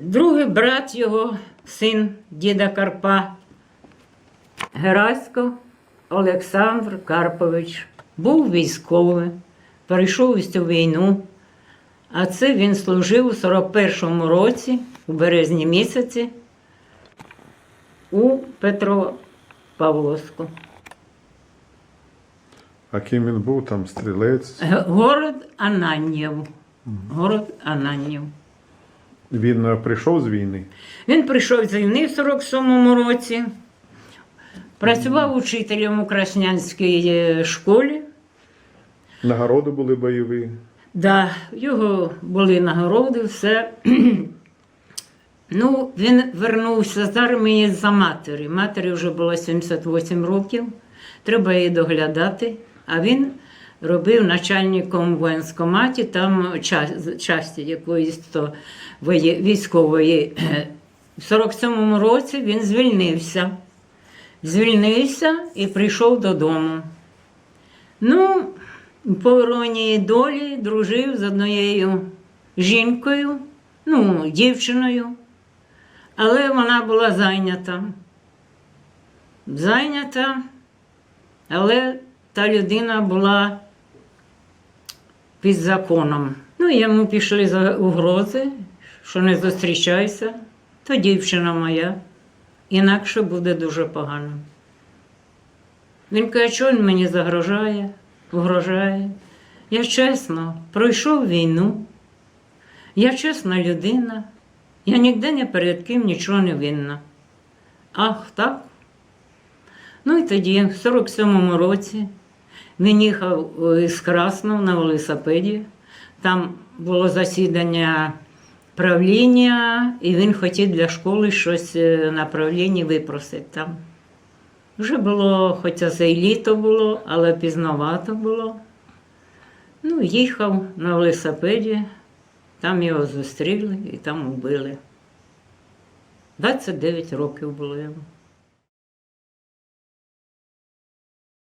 Другий брат його, син діда Карпа, Герасько Олександр Карпович, був військовий, перейшов цю війну. А це він служив у 41-му році, у березні місяці, у Петропавловську. А ким він був там стрілець? Город Ананьєв. Город Ананьєв. Він е, прийшов з війни. Він прийшов з війни в 47-му році, працював учителем у Краснянській е, школі. Нагороди були бойові. Да, його були нагороди, все. ну, він вернувся з армії за матері. Матері вже було 78 років, треба її доглядати. А він робив начальником в воєнськоматі, там часті якоїсь то військової. В 47-му році він звільнився. Звільнився і прийшов додому. Ну, по іронії долі дружив з однією жінкою, ну, дівчиною, але вона була зайнята. Зайнята, але та людина була під законом. Ну, йому пішли за угрози, що не зустрічайся, то дівчина моя, інакше буде дуже погано. Він каже, що він мені загрожає, угрожає. Я чесно пройшов війну. Я чесна людина. Я ніде ні перед ким нічого не винна. Ах, так? Ну і тоді, в 47-му році, він їхав е, з Краснов на велосипеді. Там було засідання правління, і він хотів для школи щось е, на правлінні випросити там. Вже було, хоча це і літо було, але пізновато було. Ну, їхав на велосипеді, там його зустріли і там убили. 29 років було йому.